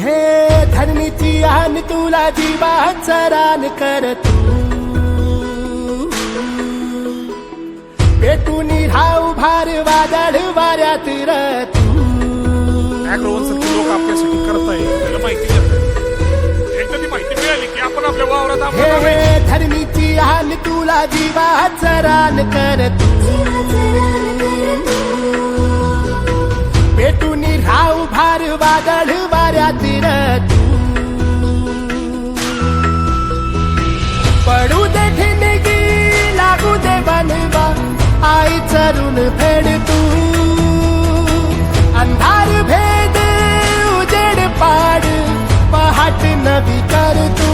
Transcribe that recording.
हे धरणीची आन तुला जीवाचा रान कर तू. पेटून राहू भार वादळ वाऱ्यात र तू. अॅग्रोवन सारखे लोक आपल्यासाठी करताय त्याला माहिती देत एकदा ती माहिती मिळाली की आपण आपल्या वावरात आपण हे धरणीची आन तुला जीवाचा रान कर तू. पेटून राहू भार वादळ खातिर तू पडू दे ठिणगी लागू दे बनवा आई चरून फेड तू अंधार भेद उजेड पाड पहाट नवी कर तू